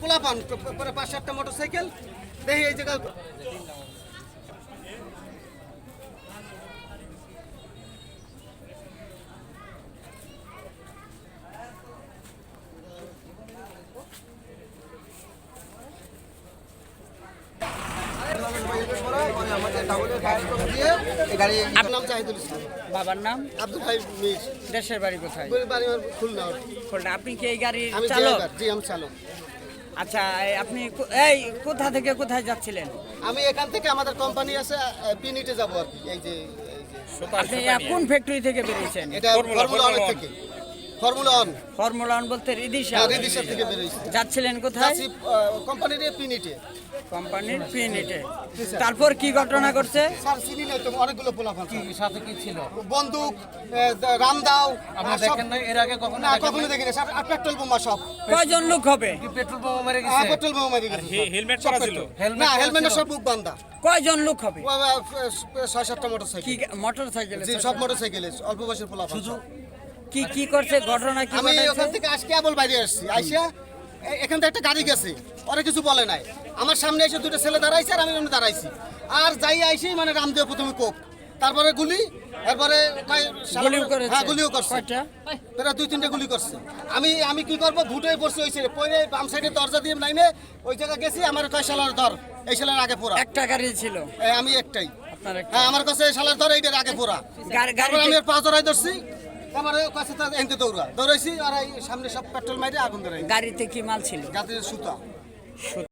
পোলা পান পরে পাঁচ সাতটা মোটর সাইকেল দেখি এই জায়গা আপনার নাম জাহিদুল ইসলাম। বাবার নাম? আব্দুল ভাই মির। দেশের বাড়ি কোথায়? বাড়ি খুলনা। খুলনা। আপনি কি এই গাড়ির চালক? জি আমি চালক। আচ্ছা আপনি এই কোথা থেকে কোথায় যাচ্ছিলেন? আমি এখান থেকে আমাদের কোম্পানি আছে পিনিটে যাব আর কি। এই যে আপনি কোন ফ্যাক্টরি থেকে বেরিয়েছেন? এটা থেকে। Formula one? ফর্মুলা ওয়ান বলতে রিদিশা। রেডিসা থেকে বেরোইছে যাচ্ছিলেন কোথায়? যাচ্ছি কোম্পানির পিনিটে কোম্পানির পিনিটে তারপর কি ঘটনা ঘটছে? স্যার চিনি নাই তো অনেকগুলো পোলাপান কি সাথে কি ছিল? বন্দুক রামদাও। আপনি দেখেন নাই এর আগে কখনো না কখনো? দেখিনি। স্যার আর পেট্রোল বোমা সব। কয়জন লোক হবে? কি পেট্রোল বোমা মেরে হ্যাঁ গেছে? পেট্রোল বোমা মেরে গেছে হেলমেট করা ছিল? না হেলমেট হেলমেটের সব মুখ বান্ধা কয়জন লোক হবে? ছয় সাতটা মোটর কি সাইকেল জি সব মোটর সাইকেলে অল্প বয়সের পোলাপান। কি কি করছে ঘটনা কি আমি ওখান থেকে আজকে আবল বাইরে আসছি। আইসা এখান থেকে একটা গাড়ি গেছে। ওরা কিছু বলে নাই। আমার সামনে এসে দুটো ছেলে দাঁড়াইছে আর আমি এমনি দাঁড়াইছি। আর যাই আইসি মানে রামদেব প্রথমে কোপ। তারপরে গুলি গুলিও হ্যাঁ গুলিও করছে? প্রায় দুই তিনটে গুলি করছে। আমি আমি কি করব? ভুটে পড়ছি ওই সাইডে। পরে বাম সাইডে দরজা দিয়ে লাইনে ওই জায়গায় গেছি। আমার কয় শালার ধর এই শালার আগে পোড়া। একটা গাড়ি ছিল। আমি একটাই। হ্যাঁ আমার কাছে শালার ধর এইটার আগে পোড়া। গাড়ি- আমি পাঁচ ধরাই ধরছি। তারপরে কাছে তার এনতে দৌড়া দৌড়াইছি আর এই সামনে সব পেট্রোল মাইরে আগুন ধরাই গাড়িতে কি মাল ছিল? গাছের সুতা।